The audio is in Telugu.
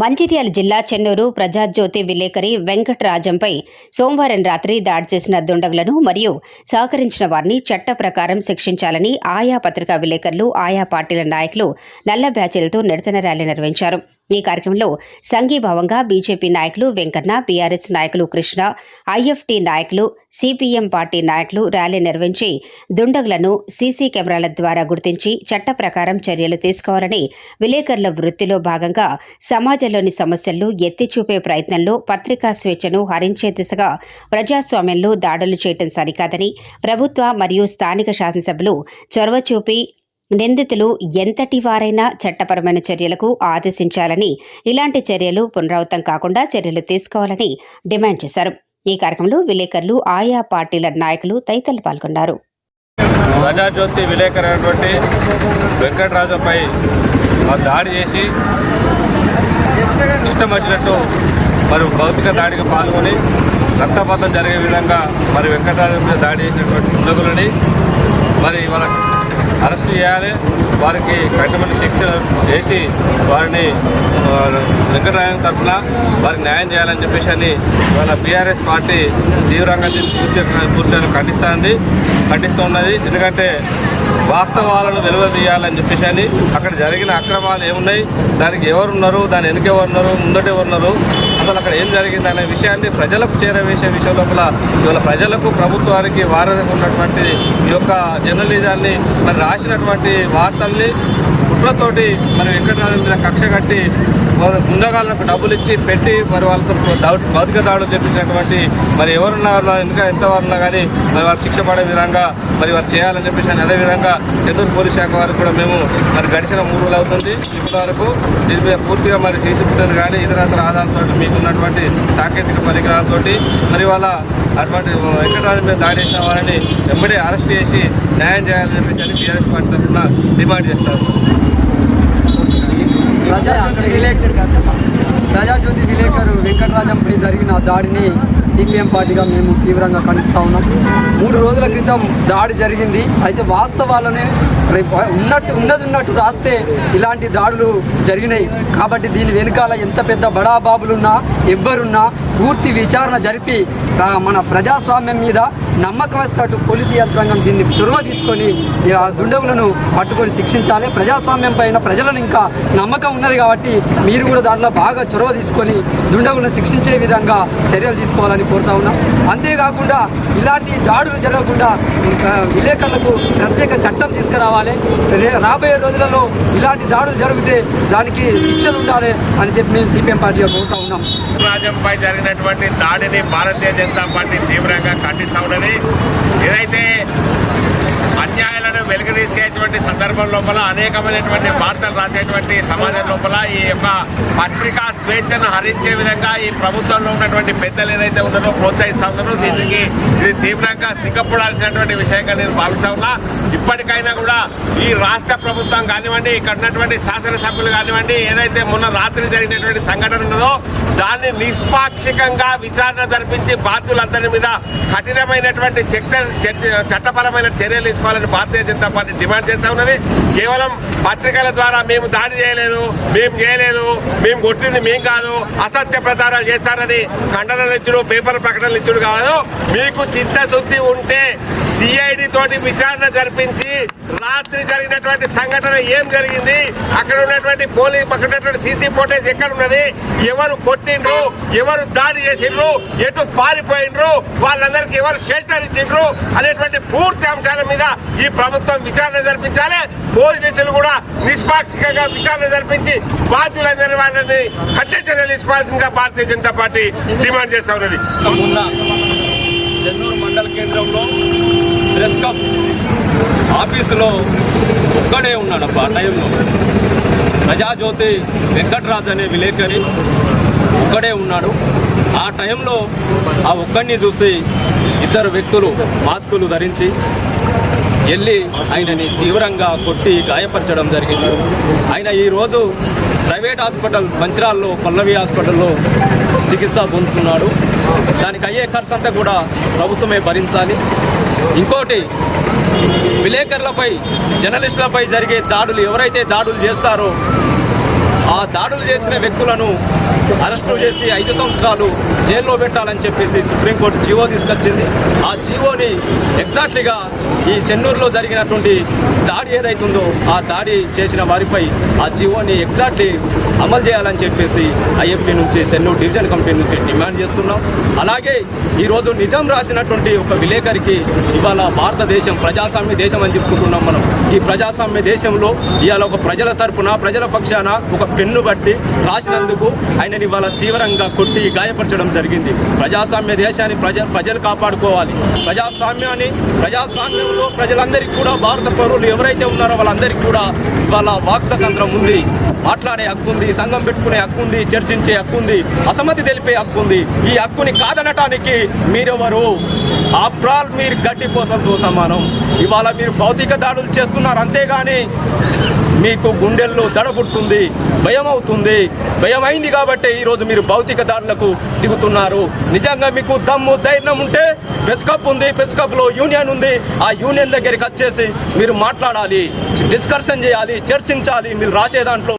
మంచిర్యాల జిల్లా చెన్నూరు ప్రజాజ్యోతి విలేకరి వెంకటరాజంపై సోమవారం రాత్రి దాడి చేసిన దుండగులను మరియు సహకరించిన వారిని చట్ట ప్రకారం శిక్షించాలని ఆయా పత్రికా విలేకరులు ఆయా పార్టీల నాయకులు నల్ల బ్యాచీలతో నిరసన ర్యాలీ నిర్వహించారు. ఈ కార్యక్రమంలో సంఘీభావంగా బీజేపీ నాయకులు వెంకన్న బీఆర్ఎస్ నాయకులు కృష్ణ ఐఎఫ్టీ నాయకులు సిపిఎం పార్టీ నాయకులు ర్యాలీ నిర్వహించి దుండగులను సీసీ కెమెరాల ద్వారా గుర్తించి చట్ట ప్రకారం చర్యలు తీసుకోవాలని విలేకరుల వృత్తిలో భాగంగా సమాజంలోని సమస్యలను ఎత్తిచూపే ప్రయత్నంలో పత్రికా స్వేచ్ఛను హరించే దిశగా ప్రజాస్వామ్యంలో దాడులు చేయటం సరికాదని ప్రభుత్వ మరియు స్థానిక శాసనసభ్యులు చొరవ చూపి నిందితులు ఎంతటి వారైనా చట్టపరమైన చర్యలకు ఆదేశించాలని ఇలాంటి చర్యలు పునరావృతం కాకుండా చర్యలు తీసుకోవాలని డిమాండ్ చేశారు. ఈ కార్యక్రమంలో విలేకరులు ఆయా పార్టీల నాయకులు తదితరులు పాల్గొన్నారు. ప్రజాజ్యోతి విలేకరైనటువంటి వెంకటరాజుపై దాడి చేసి ఇష్టం వచ్చినట్టు మరి భౌతిక దాడికి పాల్గొని రక్తపాతం జరిగే విధంగా మరి వెంకటరాజు మీద దాడి చేసినటువంటి దుండగులని మరి వాళ్ళ అరెస్ట్ చేయాలి. వారికి కఠినమైన శిక్ష చేసి వారిని ఆ, తరఫున వారికి న్యాయం చేయాలని చెప్పేసి అని వాళ్ళ బీఆర్ఎస్ పార్టీ తీవ్రంగా పూర్తి పూర్తి పూర్తిగా ఖండిస్తుంది ఖండిస్తూ ఉన్నది. ఎందుకంటే వాస్తవాలను వెలువదీయాలని చెప్పేసి అని అక్కడ జరిగిన అక్రమాలు ఏమున్నాయి దానికి ఎవరున్నారు దాని వెనుక ఎవరున్నారు ముందట ఎవరున్నారు అసలు అక్కడ ఏం జరిగింది అనే విషయాన్ని ప్రజలకు చేరవేసే విషయం లోపల ఇవాళ ప్రజలకు ప్రభుత్వానికి వారధిగా ఉన్నటువంటి ఈ యొక్క జర్నలిజాన్ని మరి రాసినటువంటి వార్తల్ని కుట్రతోటి మరి వెంకటరాజు మీద కక్ష కట్టి వాళ్ళ డబ్బులు ఇచ్చి పెట్టి మరి వాళ్ళతో డౌట్ భౌతిక దాడులు చెప్పించినటువంటి మరి ఎవరున్నారు ఇంకా ఎంతవరన్నా కానీ మరి వాళ్ళు శిక్ష పడే విధంగా మరి వారు చేయాలని చెప్పేసి అదేవిధంగా చెన్నూరు పోలీస్ శాఖ వారికి కూడా మేము మరి గడిచిన మూడు రోజులు అవుతుంది. ఇప్పటి వరకు దీని మీద పూర్తిగా మరి సీసీ ఫుటేజ్ కానీ ఇతరత్ర ఆధారంతో మీకున్నటువంటి సాంకేతిక పరికరాలతోటి మరి వాళ్ళ అటువంటి వెంకటరాజు మీద దాడి చేసిన వారిని వెంబడి అరెస్ట్ చేసి న్యాయం చేయాలని చెప్పేసి బీఆర్ఎస్ పార్టీ తరఫున డిమాండ్ చేస్తారు. ప్రజాజ్యోతి విలేకరు ప్రజాజ్యోతి విలేకరు వెంకటరాజంపై జరిగిన దాడిని సిపిఎం పార్టీగా మేము తీవ్రంగా ఖండిస్తూ ఉన్నాం. మూడు రోజుల క్రితం దాడి జరిగింది. అయితే వాస్తవాలని రేపు ఉన్నట్టు ఉన్నది ఉన్నట్టు రాస్తే ఇలాంటి దాడులు జరిగినాయి. కాబట్టి దీని వెనకాల ఎంత పెద్ద బడాబాబులున్నా ఎవ్వరున్నా పూర్తి విచారణ జరిపి మన ప్రజాస్వామ్యం మీద నమ్మకం పోలీసు యంత్రాంగం దీన్ని చొరవ తీసుకొని ఆ దుండగులను పట్టుకొని శిక్షించాలి. ప్రజాస్వామ్యం పైన ప్రజలను ఇంకా నమ్మకం ఉన్నది కాబట్టి మీరు కూడా దాంట్లో బాగా చొరవ తీసుకొని దుండగులను శిక్షించే విధంగా చర్యలు తీసుకోవాలని కోరుతా ఉన్నాం. అంతేకాకుండా ఇలాంటి దాడులు జరగకుండా విలేకరులకు ప్రత్యేక చట్టం తీసుకురావాలి. రాబోయే రోజులలో ఇలాంటి దాడులు జరిగితే దానికి శిక్షలు ఉండాలి అని చెప్పి మేము సిపిఎం పార్టీగా కోరుతా ఉన్నాం. రాజ్యంపై జరిగినటువంటి దాడిని భారతీయ జనతా పార్టీ తీవ్రంగా ఖండిస్తా ఉన్నది. ఏదైతే అన్యాయాలను వెలుగు తీసుకేటువంటి సందర్భం లోపల అనేకమైనటువంటి వార్తలు రాసేటువంటి సమాజం లోపల ఈ యొక్క పత్రికా స్వేచ్ఛను హరించే విధంగా ఈ ప్రభుత్వంలో ఉన్నటువంటి పెద్దలు ఏదైతే ఉన్నారో ప్రోత్సహిస్తా ఉన్నారో దీనికి ఇది తీవ్రంగా సిగ్గపడాల్సినటువంటి విషయంగా నేను భావిస్తా ఉన్నా. ఇప్పటికైనా కూడా ఈ రాష్ట్ర ప్రభుత్వం కానివ్వండి ఇక్కడ ఉన్నటువంటి శాసనసభ్యులు కానివ్వండి ఏదైతే మొన్న రాత్రి జరిగినటువంటి సంఘటన ఉన్నదో దాన్ని నిష్పాక్షికంగా విచారణ జరిపించి బాధ్యులందరి మీద కఠినమైనటువంటి చట్టపరమైన చర్యలు తీసుకోవాలని భారతీయ జనతా పార్టీ డిమాండ్ చేస్తా ఉన్నది. కేవలం పత్రికల ద్వారా మేము దాడి చేయలేదు మేము చేయలేదు మేము కొట్టింది మేము కాదు అసత్య ప్రచారాలు చేస్తారని ఖండనలు ఇచ్చుడు పేపర్ ప్రకటనలు ఇచ్చుడు కాదు. మీకు చిత్తశుద్ధి ఉంటే సిఐడి తోటి విచారణ జరిపించి రాత్రి జరిగినటువంటి సంఘటన ఏం జరిగింది? అక్కడ ఉన్నటువంటి పోలీస్ పక్కన ఉన్నటువంటి సీసీ ఫోటేజ్ ఎక్కడ ఉన్నది ఎవరు కొట్టిండ్రు? ఎవరు దాడి చేసిండ్రు? ఎటు పారిపోయిండ్రు? వాళ్ళందరికీ ఎవరు షెల్టర్ ఇచ్చిండ్రు? అనేటువంటి పూర్తి అంశాల మీద ఈ ప్రభుత్వం విచారణ జరిపించాలి. పోలీసులు కూడా నిష్పాక్షికంగా విచారణ జరిపించి బాధ్యులందరి వాళ్ళని కఠిన చర్యలు తీసుకోవాల్సిందిగా భారతీయ జనతా పార్టీ డిమాండ్ చేస్తా ఉన్నది. ఆఫీసులో ఒక్కడే ఉన్నాడు ఆ టైంలో. ప్రజాజ్యోతి వెంకటరాజ్ అనే విలేకరి ఒక్కడే ఉన్నాడు. ఆ టైంలో ఆ ఒక్కడిని చూసి ఇద్దరు వ్యక్తులు మాస్కులు ధరించి వెళ్ళి ఆయనని తీవ్రంగా కొట్టి గాయపరచడం జరిగింది. ఆయన ఈరోజు ప్రైవేట్ హాస్పిటల్ మంచిరాల్లో పల్లవి హాస్పిటల్లో చికిత్స పొందుతున్నాడు. దానికి అయ్యే ఖర్చు అంతా కూడా ప్రభుత్వమే భరించాలి. ఇంకోటి విలేకరులపై జర్నలిస్టులపై జరిగే దాడులు ఎవరైతే దాడులు చేస్తారో ఆ దాడులు చేసిన వ్యక్తులను అరెస్టు చేసి ఐదు సంవత్సరాలు జైల్లో పెట్టాలని చెప్పేసి సుప్రీంకోర్టు జీవో తీసుకొచ్చింది. ఆ జీవోని ఎగ్జాక్ట్లీగా ఈ చెన్నూరులో జరిగినటువంటి దాడి ఏదైతుందో ఆ దాడి చేసిన వారిపై ఆ జీవోని ఎగ్జాక్ట్లీ అమలు చేయాలని చెప్పేసి ఐఎంపీ నుంచి చెన్నూరు డివిజన్ కమిటీ నుంచి డిమాండ్ చేస్తున్నాం. అలాగే ఈరోజు నిజం రాసినటువంటి ఒక విలేకరికి ఇవాళ భారతదేశం ప్రజాస్వామ్య దేశం అని చెప్పుకుంటున్నాం మనం. ఈ ప్రజాస్వామ్య దేశంలో ఇవాళ ఒక ప్రజల తరపున ప్రజల పక్షాన ఒక పెన్ను బట్టి రాసినందుకు ఆయనని ఇవాళ తీవ్రంగా కొట్టి గాయపరచడం జరిగింది. ప్రజాస్వామ్య దేశాన్ని ప్రజ ప్రజలు కాపాడుకోవాలి. ప్రజాస్వామ్యాన్ని ప్రజాస్వామ్యంలో ప్రజలందరికీ కూడా భారత పౌరులు ఎవరైతే ఉన్నారో వాళ్ళందరికీ కూడా ఇవాళ వాక్ స్వతంత్రం ఉంది. మాట్లాడే హక్కు ఉంది సంఘం పెట్టుకునే హక్కు ఉంది చర్చించే హక్కు ఉంది అసమ్మతి తెలిపే హక్కు ఉంది. ఈ హక్కుని కాదనటానికి మీరెవరు? ఆప్రాల్ మీరు గడ్డి పోసలతో సమానం. ఇవాళ మీరు భౌతిక దాడులు చేస్తున్నారు అంతేగాని మీకు గుండెల్లో దడ పుడుతుంది భయం అవుతుంది భయం అయింది కాబట్టి ఈరోజు మీరు భౌతిక దారులకు దిగుతున్నారు. నిజంగా మీకు దమ్ము ధైర్యం ఉంటే పెస్కప్ ఉంది పెస్కప్లో యూనియన్ ఉంది. ఆ యూనియన్ దగ్గరికి వచ్చేసి మీరు మాట్లాడాలి డిస్కషన్ చేయాలి చర్చించాలి. మీరు రాసే దాంట్లో